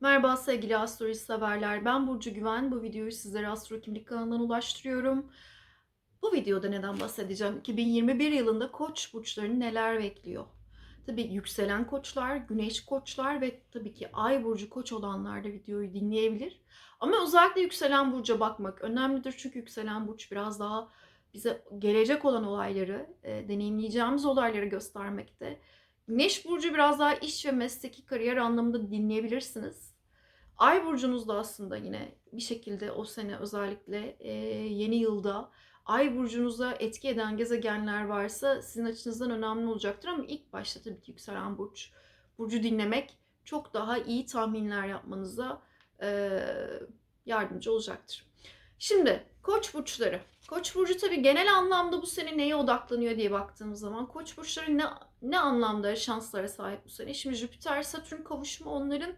Merhaba sevgili astroloji severler. Ben Burcu Güven. Bu videoyu sizlere Astro Kimlik kanalından ulaştırıyorum. Bu videoda neden bahsedeceğim? 2021 yılında Koç burçlarını neler bekliyor? Tabii yükselen koçlar, güneş koçlar ve tabii ki ay burcu koç olanlar da videoyu dinleyebilir. Ama özellikle yükselen burca bakmak önemlidir. Çünkü yükselen burç biraz daha bize gelecek olan olayları, e, deneyimleyeceğimiz olayları göstermekte. Güneş burcu biraz daha iş ve mesleki kariyer anlamında dinleyebilirsiniz. Ay burcunuz da aslında yine bir şekilde o sene özellikle e, yeni yılda Ay burcunuza etki eden gezegenler varsa sizin açınızdan önemli olacaktır ama ilk başta tabii ki yükselen burç burcu dinlemek çok daha iyi tahminler yapmanıza e, yardımcı olacaktır. Şimdi Koç burçları. Koç burcu tabii genel anlamda bu sene neye odaklanıyor diye baktığımız zaman Koç burçları ne ne anlamda şanslara sahip bu sene? Şimdi Jüpiter Satürn kavuşumu onların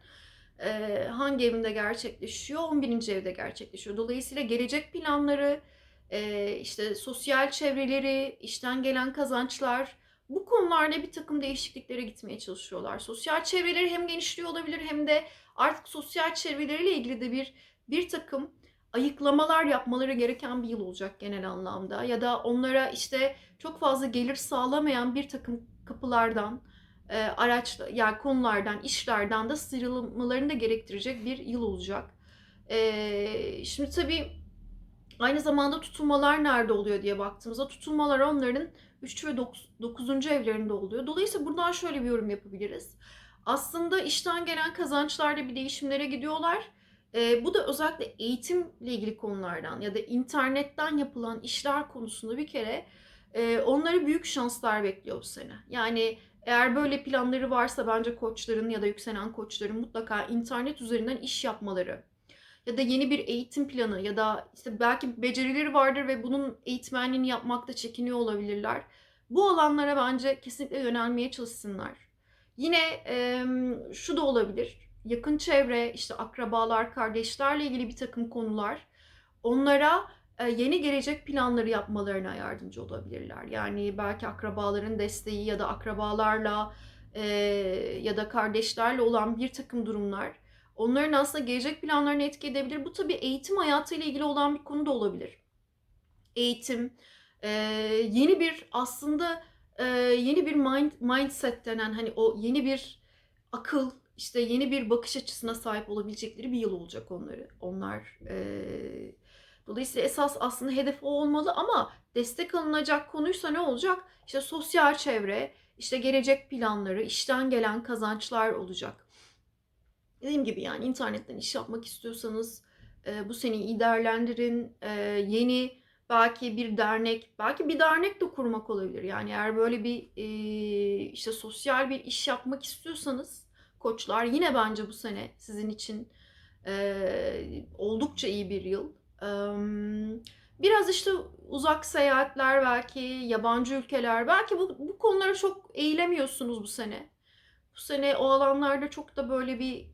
e, hangi evinde gerçekleşiyor? 11. evde gerçekleşiyor. Dolayısıyla gelecek planları, e, işte sosyal çevreleri, işten gelen kazançlar bu konularda bir takım değişikliklere gitmeye çalışıyorlar. Sosyal çevreleri hem genişliyor olabilir hem de artık sosyal çevreleriyle ilgili de bir bir takım ayıklamalar yapmaları gereken bir yıl olacak genel anlamda. Ya da onlara işte çok fazla gelir sağlamayan bir takım kapılardan, e, araç yani konulardan, işlerden de sıyrılmalarını da gerektirecek bir yıl olacak. E, şimdi tabii aynı zamanda tutulmalar nerede oluyor diye baktığımızda tutulmalar onların 3 ve 9. evlerinde oluyor. Dolayısıyla buradan şöyle bir yorum yapabiliriz. Aslında işten gelen kazançlarda bir değişimlere gidiyorlar. E, bu da özellikle eğitimle ilgili konulardan ya da internetten yapılan işler konusunda bir kere e, onları büyük şanslar bekliyor bu sene. Yani eğer böyle planları varsa bence koçların ya da yükselen koçların mutlaka internet üzerinden iş yapmaları ya da yeni bir eğitim planı ya da işte belki becerileri vardır ve bunun eğitmenliğini yapmakta çekiniyor olabilirler. Bu alanlara bence kesinlikle yönelmeye çalışsınlar. Yine e, şu da olabilir. Yakın çevre, işte akrabalar, kardeşlerle ilgili bir takım konular onlara yeni gelecek planları yapmalarına yardımcı olabilirler. Yani belki akrabaların desteği ya da akrabalarla e, ya da kardeşlerle olan bir takım durumlar onların aslında gelecek planlarını etki edebilir. Bu tabii eğitim hayatıyla ilgili olan bir konu da olabilir. Eğitim, e, yeni bir aslında yeni bir mind, mindset denen hani o yeni bir akıl, işte yeni bir bakış açısına sahip olabilecekleri bir yıl olacak onları. Onlar e, Dolayısıyla esas aslında hedef o olmalı ama destek alınacak konuysa ne olacak? İşte sosyal çevre, işte gelecek planları, işten gelen kazançlar olacak. Dediğim gibi yani internetten iş yapmak istiyorsanız e, bu seneyi iyi değerlendirin. E, yeni belki bir dernek, belki bir dernek de kurmak olabilir. Yani eğer böyle bir e, işte sosyal bir iş yapmak istiyorsanız koçlar yine bence bu sene sizin için oldukça iyi bir yıl. Biraz işte uzak seyahatler belki, yabancı ülkeler, belki bu, bu konulara çok eğilemiyorsunuz bu sene. Bu sene o alanlarda çok da böyle bir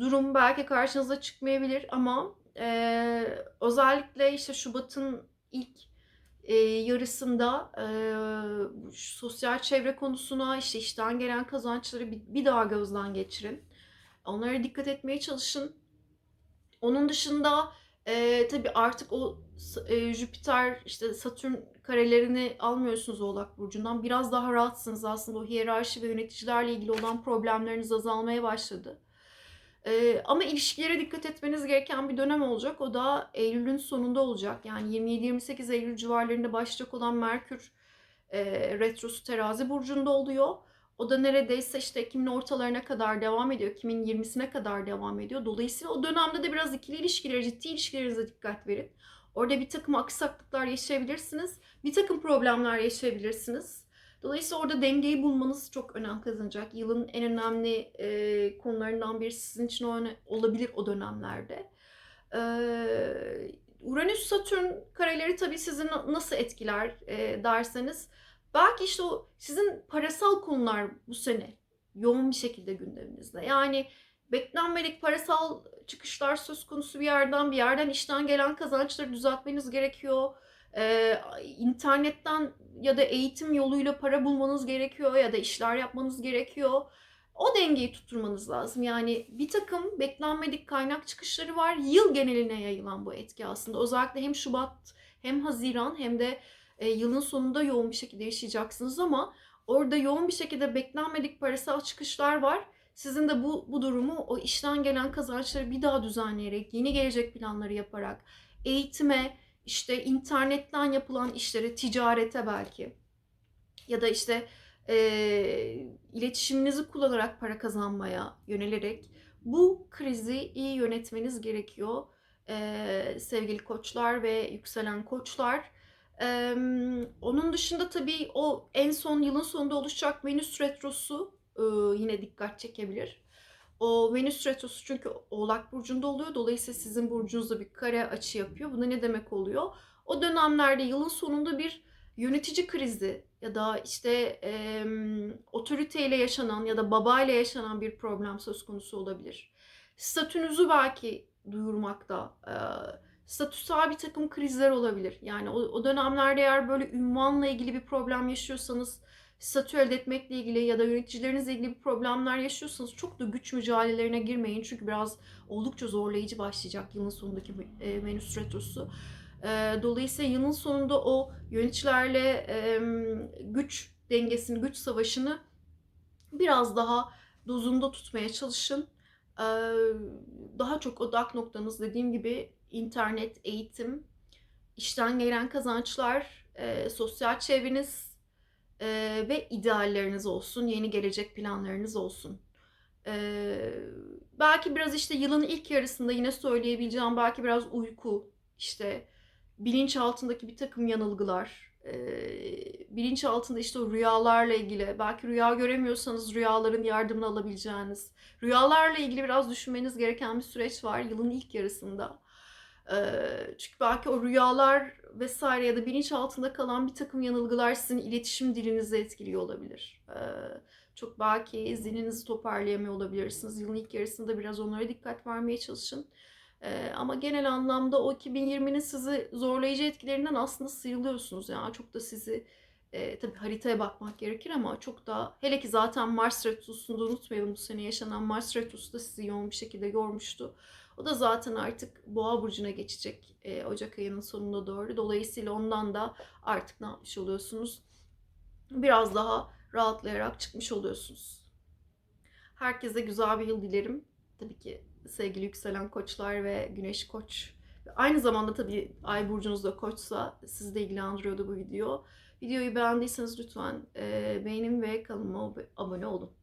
durum belki karşınıza çıkmayabilir ama e, özellikle işte Şubat'ın ilk e, yarısında e, sosyal çevre konusuna işte işten gelen kazançları bir, bir daha gözden geçirin. Onlara dikkat etmeye çalışın. Onun dışında e, tabii artık o e, Jüpiter işte Satürn karelerini almıyorsunuz Oğlak Burcu'ndan. Biraz daha rahatsınız aslında o hiyerarşi ve yöneticilerle ilgili olan problemleriniz azalmaya başladı. E, ama ilişkilere dikkat etmeniz gereken bir dönem olacak. O da Eylül'ün sonunda olacak. Yani 27-28 Eylül civarlarında başlayacak olan Merkür e, Retrosu Terazi Burcu'nda oluyor. O da neredeyse işte Ekim'in ortalarına kadar devam ediyor. Ekim'in 20'sine kadar devam ediyor. Dolayısıyla o dönemde de biraz ikili ilişkiler, ciddi ilişkilerinize dikkat verin. Orada bir takım aksaklıklar yaşayabilirsiniz. Bir takım problemler yaşayabilirsiniz. Dolayısıyla orada dengeyi bulmanız çok önem kazanacak. Yılın en önemli e, konularından biri sizin için o, olabilir o dönemlerde. E, Uranüs-Satürn kareleri tabii sizi nasıl etkiler e, derseniz Belki işte o sizin parasal konular bu sene yoğun bir şekilde gündeminizde. Yani beklenmedik parasal çıkışlar söz konusu bir yerden bir yerden işten gelen kazançları düzeltmeniz gerekiyor. Ee, internetten ya da eğitim yoluyla para bulmanız gerekiyor ya da işler yapmanız gerekiyor. O dengeyi tutturmanız lazım. Yani bir takım beklenmedik kaynak çıkışları var. Yıl geneline yayılan bu etki aslında. Özellikle hem Şubat hem Haziran hem de e, yılın sonunda yoğun bir şekilde yaşayacaksınız ama orada yoğun bir şekilde beklenmedik parasal çıkışlar var. Sizin de bu, bu durumu o işten gelen kazançları bir daha düzenleyerek, yeni gelecek planları yaparak, eğitime, işte internetten yapılan işlere, ticarete belki ya da işte e, iletişiminizi kullanarak para kazanmaya yönelerek bu krizi iyi yönetmeniz gerekiyor e, sevgili koçlar ve yükselen koçlar. E, onun dışında tabii o en son yılın sonunda oluşacak Venüs Retrosu e, yine dikkat çekebilir. O Venüs Retrosu çünkü Oğlak Burcu'nda oluyor. Dolayısıyla sizin burcunuzda bir kare açı yapıyor. Bu da ne demek oluyor? O dönemlerde yılın sonunda bir yönetici krizi ya da işte e, otoriteyle yaşanan ya da babayla yaşanan bir problem söz konusu olabilir. Statünüzü belki duyurmakta, e, statüsel bir takım krizler olabilir. Yani o, o dönemlerde eğer böyle ünvanla ilgili bir problem yaşıyorsanız, statü elde etmekle ilgili ya da yöneticilerinizle ilgili bir problemler yaşıyorsanız çok da güç mücadelelerine girmeyin. Çünkü biraz oldukça zorlayıcı başlayacak yılın sonundaki e, Venüs Retrosu. E, dolayısıyla yılın sonunda o yöneticilerle güç dengesini, güç savaşını biraz daha dozunda tutmaya çalışın. Daha çok odak noktanız dediğim gibi internet, eğitim, işten gelen kazançlar, e, sosyal çevreniz e, ve idealleriniz olsun, yeni gelecek planlarınız olsun. E, belki biraz işte yılın ilk yarısında yine söyleyebileceğim belki biraz uyku, işte bilinç altındaki bir takım yanılgılar, e, bilinç altında işte o rüyalarla ilgili, belki rüya göremiyorsanız rüyaların yardımını alabileceğiniz, rüyalarla ilgili biraz düşünmeniz gereken bir süreç var yılın ilk yarısında. Çünkü belki o rüyalar vesaire ya da bilinç altında kalan bir takım yanılgılar sizin iletişim dilinizi etkiliyor olabilir. Çok belki zihninizi toparlayamıyor olabilirsiniz. Yılın ilk yarısında biraz onlara dikkat vermeye çalışın. Ama genel anlamda o 2020'nin sizi zorlayıcı etkilerinden aslında sıyrılıyorsunuz. Yani çok da sizi e, tabii haritaya bakmak gerekir ama çok da hele ki zaten Mars Retrosu'nu da unutmayalım bu sene yaşanan Mars Retrosu da sizi yoğun bir şekilde yormuştu. O da zaten artık Boğa burcuna geçecek e, Ocak ayının sonuna doğru. Dolayısıyla ondan da artık ne yapmış oluyorsunuz? Biraz daha rahatlayarak çıkmış oluyorsunuz. Herkese güzel bir yıl dilerim. Tabii ki sevgili yükselen koçlar ve güneş koç. Aynı zamanda tabii ay burcunuzda koçsa sizi de ilgilendiriyordu bu video. Videoyu beğendiyseniz lütfen e, beğenin ve kanalıma abone olun.